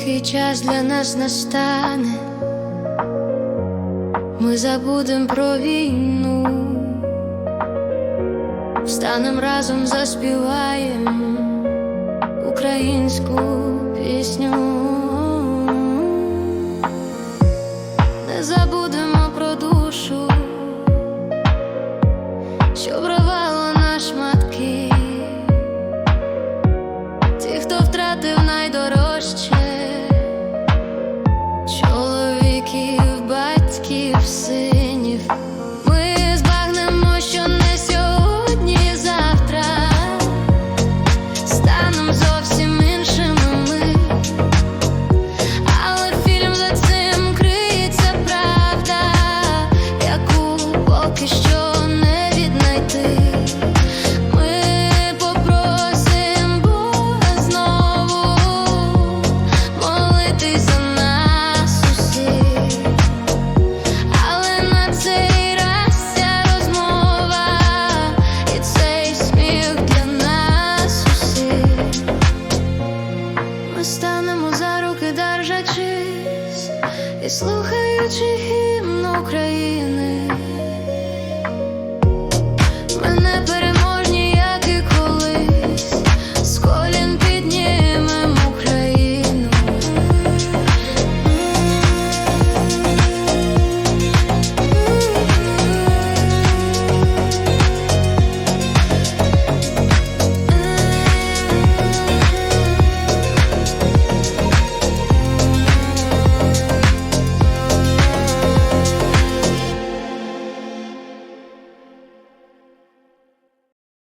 тихий час для нас настане, ми забудем про війну, станем разом заспіваємо українську пісню, не забудемо про душу, що слухаючи гімн України, мене.